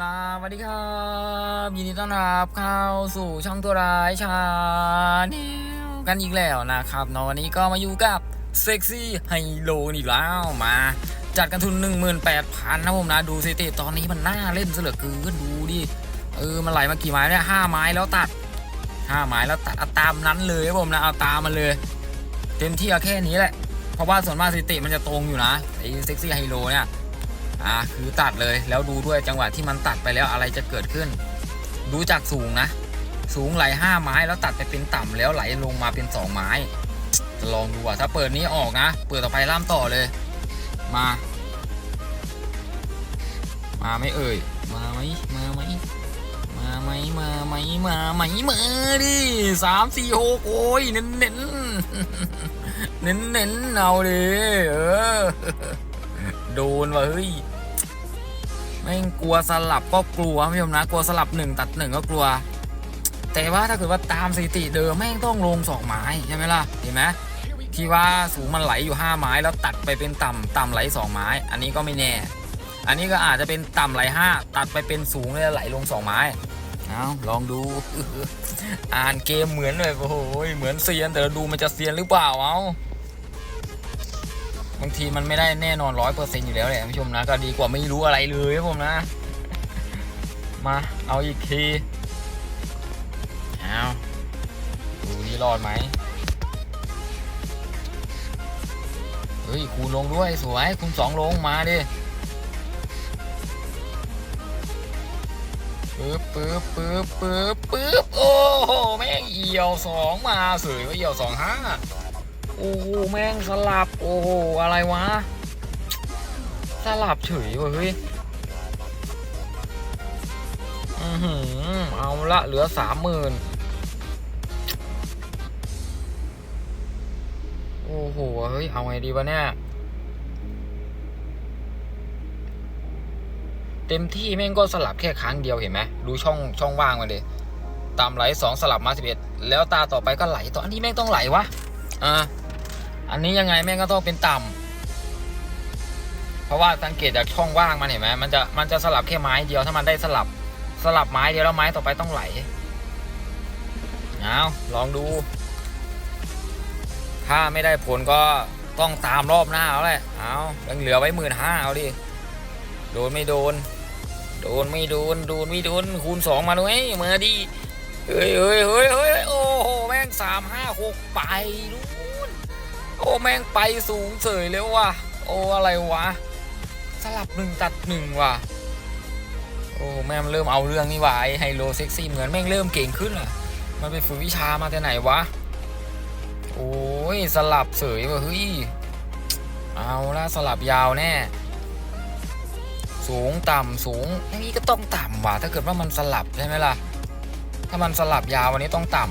สวัสดีครับยินดีต้อนรับเข้าสู่ช่องตัวร้ายชาแนลกันอีกแล้วนะครับเนาะวันนี้ก็มาอยู่กับเซ็กซี่ไฮโลอีกแล้วมา จัดกันทุน 18,000นะผมนะดูสถิติตอนนี้มันน่าเล่นเหลือเกินดูดิเออมันไหลมากี่ไม้เนี่ยห้าไม้แล้วตัดห้าไม้แล้วตัดเอาตามนั้นเลยผมนะเอาตามมันเลย เต็มที่เอาแค่นี้แหละเพราะว่าส่วนมากสถิติมันจะตรงอยู่นะไอ้เซ็กซี่ไฮโลเนี่ย อ่าคือตัดเลยแล้วดูด้วยจังหวะที่มันตัดไปแล้วอะไรจะเกิดขึ้น ดูจากสูงนะ สูงไหลห้าไม้แล้วตัดไปเป็นต่ำแล้วไหลลงมาเป็นสองไม้ จะลองดูอะถ้าเปิดนี้ออกนะ เปิดต่อไปล่ามต่อเลย มา มาไหม่เอ่ย มาไหมมาไหมมาไหมมาไหมมาไหมมาดิสามสี่หกโอ้ยเน้นเน้นเน้นเน้นเอาดิเออ โดนว่ะเฮ้ยแม่งกลัวสลับก็กลัวพี่ชมนะกลัวสลับหนึ่งตัดหนึ่งก็กลัว แต่ว่าถ้าเกิดว่าตามสถิติเดิมแม่งต้องลงสองไม้ใช่ไหมล่ะเห็นไหมที่ว่าสูงมันไหลอยู่ห้าไม้แล้วตัดไปเป็นต่ำต่ำไหลสองไม้ อันนี้ก็ไม่แน่ อันนี้ก็อาจจะเป็นต่ำไหลห้าตัดไปเป็นสูงแล้วไหลลงสองไม้เอาลองดู อ่านเกมเหมือนเลยโอ้โหเหมือนเซียนแต่เราดูมันจะเซียนหรือเปล่าเอาางทีมันไม่ได้แน่นอนร้อยเปอร์เซ็นต์อยู่แล้วแหละผู้ชมนะก็ดีกว่าไม่รู้อะไรเลยครับผมนะ มาเอาอีกทีเอาดูนี่รอดไหมเฮ้ยคูณลงด้วยสวยคูณสองลงมาดิปึ๊บปึ๊บปึ๊บปึ๊บปึ๊บโอ้โหแม่งเอี่ยวสองมาเสยว่าเอี่ยวสองห้า โอ้โหแม่งสลับ โอ้โห อะไรวะ สลับเฉยเว้ยเฮ้ยอือหือเอาละเหลือสามหมื่นโอ้โห เฮ้ย เอาไงดีวะเนี่ย เต็มที่แม่งก็สลับแค่ครั้งเดียวเห็นไหม ดูช่องช่องว่างมันดิตามไหลสองสลับมาสิบเอ็ดแล้วตาต่อไปก็ไหลต่ออันนี้แม่งต้องไหลวะ อ่า อันนี้ยังไงแม่งก็ต้องเป็นต่ำเพราะว่าสังเกตจากช่องว่างมันเห็นไหมมันจะมันจะสลับแค่ไม้เดียวถ้ามันได้สลับสลับไม้เดียวแล้วไม้ต่อไปต้องไหลเอาลองดู ถ้าไม่ได้ผลก็ต้องตามรอบหน้าเอาแหละเอายังเหลือไว้หมื่นห้าเอาดิโดนไม่โดน โดนไม่โดนโดนไม่โดนคูณสองมาด้วยมาดิเฮ้ยเฮ้ยเฮ้ยเฮ้ยโอ้โหแม่งสามห้าหกไปนู่นโอ้ แม่งไปสูงเสยแล้วว่ะ โอ้อะไรวะ สลับหนึ่งตัดหนึ่งว่ะ โอ้แม่งมันเริ่มเอาเรื่องนี่ว่ะไอไฮโลเซ็กซี่เหมือนแม่งเริ่มเก่งขึ้นอะ มันไปฝึกวิชามาแต่ไหนวะ โอ้ยสลับเสยว่ะเฮ้ย เอาละสลับยาวแน่ สูงต่ำสูงอย่างนี้ก็ต้องต่ำว่ะ ถ้าเกิดว่ามันสลับใช่ไหมล่ะ ถ้ามันสลับยาววันนี้ต้องต่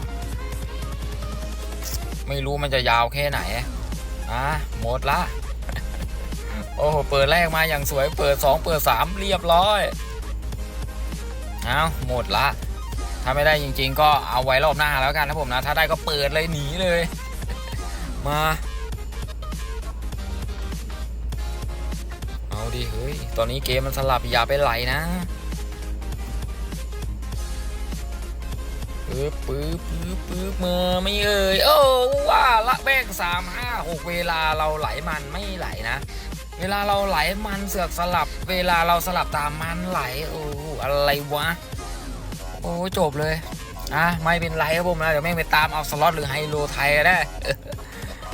ำไม่รู้มันจะยาวแค่ไหน อะหมดละ โอ้โห เปิดแรกมาอย่างสวย เปิด 2 เปิด 3 เรียบร้อย เอาหมดละ ถ้าไม่ได้จริง ๆ ก็เอาไว้รอบหน้าแล้วกันนะผมนะ ถ้าได้ก็เปิดเลยหนีเลย มา เอาดิ เฮ้ย ตอนนี้เกมมันสลับอย่าไปไหลนะปึ๊บปึ๊บปึ๊บปึ๊บมาไม่เอ่ยโอ้ ว่าละแบกสามห้าหกเวลาเราไหลมันไม่ไหลนะ เวลาเราไหลมันเสือกสลับ เวลาเราสลับตามมันไหลโอ้อะไรวะ โอ้จบเลยอะไม่เป็นไรครับผมนะเดี๋ยวแม่งไปตามเอาสล็อตหรือไฮโลไทยก็ได้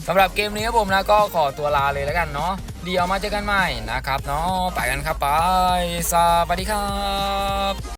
สำหรับเกมนี้ครับผมนะก็ขอตัวลาเลยแล้วกันเนาะเดี๋ยวมาเจอกันใหม่นะครับเนาะไปกันครับไปสวัสดีครับ